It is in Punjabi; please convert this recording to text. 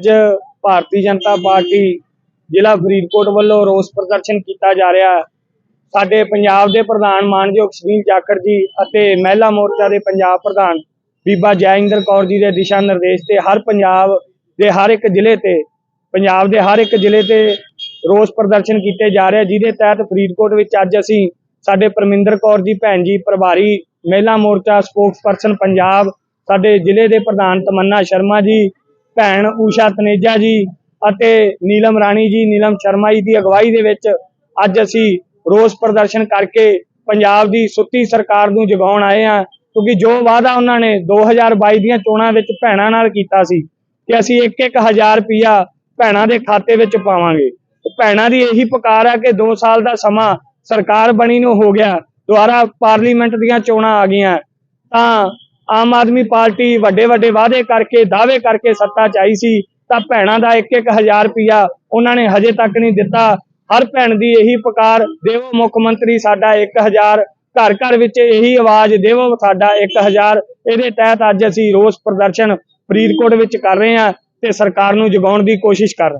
ਅੱਜ ਭਾਰਤੀ ਜਨਤਾ ਪਾਰਟੀ ਜ਼ਿਲ੍ਹਾ ਫਰੀਦਕੋਟ ਵੱਲੋਂ ਰੋਸ ਪ੍ਰਦਰਸ਼ਨ ਕੀਤਾ ਜਾ ਰਿਹਾ ਹੈ। ਸਾਡੇ ਪੰਜਾਬ ਦੇ ਪ੍ਰਧਾਨ ਮਾਨਯੋਗ ਸੁਨੀਲ ਜਾਖੜ ਜੀ ਅਤੇ ਮਹਿਲਾ ਮੋਰਚਾ ਦੇ ਪੰਜਾਬ ਪ੍ਰਧਾਨ ਬੀਬਾ ਜੈਇੰਦਰ ਕੌਰ ਜੀ ਦੇ ਦਿਸ਼ਾ ਨਿਰਦੇਸ਼ ਤੇ ਹਰ ਪੰਜਾਬ ਦੇ ਹਰ ਇੱਕ ਜ਼ਿਲ੍ਹੇ ਤੇ, ਪੰਜਾਬ ਦੇ ਹਰ ਇੱਕ ਜ਼ਿਲ੍ਹੇ ਤੇ ਰੋਸ ਪ੍ਰਦਰਸ਼ਨ ਕੀਤੇ ਜਾ ਰਹੇ ਜਿਹਦੇ ਤਹਿਤ ਫਰੀਦਕੋਟ ਵਿੱਚ ਅੱਜ ਅਸੀਂ ਸਾਡੇ ਪਰਮਿੰਦਰ ਕੌਰ ਜੀ ਭੈਣ ਜੀ, ਪ੍ਰਭਾਰੀ ਮਹਿਲਾ ਮੋਰਚਾ ਸਪੋਕਸਪਰਸਨ ਪੰਜਾਬ, ਸਾਡੇ ਜ਼ਿਲ੍ਹੇ ਦੇ ਪ੍ਰਧਾਨ ਤਮੰਨਾ ਸ਼ਰਮਾ ਜੀ ਭੈਣ ਊਸ਼ਾ ਤਨੇਜਾ ਜੀ ਅਤੇ ਨੀਲਮ ਰਾਣੀ ਜੀ, ਨੀਲਮ ਸ਼ਰਮਾ ਜੀ ਦੀ ਅਗਵਾਈ ਦੇ ਵਿੱਚ ਅੱਜ ਅਸੀਂ ਰੋਸ ਪ੍ਰਦਰਸ਼ਨ ਕਰਕੇ ਪੰਜਾਬ ਦੀ ਸੁੱਤੀ ਸਰਕਾਰ ਨੂੰ ਜਗਾਉਣ ਆਏ ਹਾਂ, ਕਿਉਂਕਿ ਜੋ ਵਾਅਦਾ ਉਹਨਾਂ ਨੇ 2022 ਦੀਆਂ ਚੋਣਾਂ ਵਿੱਚ ਭੈਣਾਂ ਨਾਲ ਕੀਤਾ ਸੀ ਕਿ ਅਸੀਂ 1-1000 ਰੁਪਿਆ ਭੈਣਾਂ ਦੇ ਖਾਤੇ ਵਿੱਚ ਪਾਵਾਂਗੇ। ਭੈਣਾਂ ਦੀ ਇਹੀ ਪੁਕਾਰ ਹੈ ਕਿ 2 ਸਾਲ ਦਾ ਸਮਾਂ ਸਰਕਾਰ ਬਣੀ ਨੂੰ ਹੋ ਗਿਆ ਦੁਆਰਾ ਪਾਰਲੀਮੈਂਟ ਦੀਆਂ ਚੋਣਾਂ ਆ ਗਈਆਂ। ਤਾਂ ਆਮ ਆਦਮੀ ਪਾਰਟੀ ਵੱਡੇ ਵੱਡੇ ਵਾਅਦੇ ਕਰਕੇ, ਦਾਅਵੇ ਕਰਕੇ ਸੱਤਾ 'ਚ ਆਈ ਸੀ, ਤਾਂ ਭੈਣਾਂ ਦਾ 1-1000 ਰੁਪਿਆ ਉਹਨਾਂ ਨੇ ਹਜੇ ਤੱਕ ਨਹੀਂ ਦਿੱਤਾ। ਹਰ ਭੈਣ ਦੀ ਇਹੀ ਪੁਕਾਰ, ਦੇਵੋ ਮੁੱਖ ਮੰਤਰੀ ਸਾਡਾ 1000 ਘਰ ਘਰ ਵਿੱਚ ਇਹੀ ਆਵਾਜ਼, ਦੇਵੋ ਸਾਡਾ 1000 ਇਹਦੇ ਤਹਿਤ ਅੱਜ ਅਸੀਂ ਰੋਸ ਪ੍ਰਦਰਸ਼ਨ ਫਰੀਦਕੋਟ ਵਿੱਚ ਕਰ ਰਹੇ ਹਾਂ ਤੇ ਸਰਕਾਰ ਨੂੰ ਜਗਾਉਣ ਦੀ ਕੋਸ਼ਿਸ਼ ਕਰ ਰਹੇ